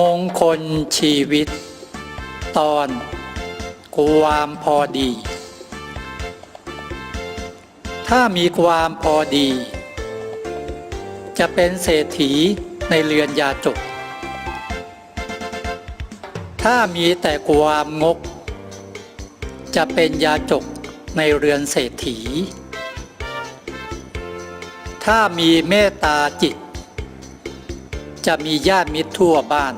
มงคลชีวิต ตอนความพอดี ถ้ามีความพอดี จะเป็นเศรษฐีในเรือนยาจก ถ้ามีแต่ความงก จะเป็นยาจกในเรือนเศรษฐี ถ้ามีเมตตาจิต จะมีญาติมิตรทั่วบ้าน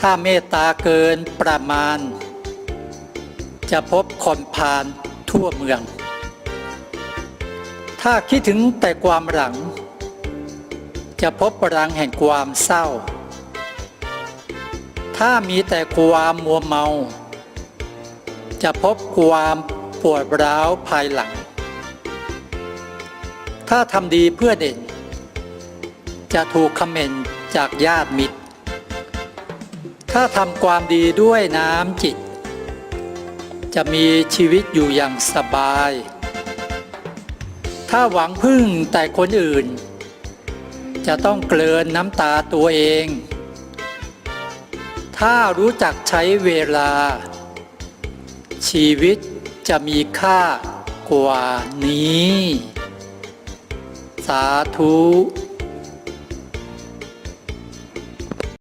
ถ้าเมตตาเกินประมาณ จะพบคนพาลทั่วเมือง ถ้าคิดถึงแต่ความหลัง จะพบรังแห่งความเศร้า ถ้ามีแต่ความมัวเมา จะพบความปวดร้าวภายหลัง ถ้าทำดีเพื่อเด่น จะถูกคอมเมนจากญาติมิตร ถ้าทำความดีด้วยน้ำจิต จะมีชีวิตอยู่อย่างสบาย ถ้าหวังพึ่งแต่คนอื่น จะต้องเกลือนน้ำตาตัวเอง ถ้ารู้จักใช้เวลา ชีวิตจะมีค่ากว่านี้ สาธุ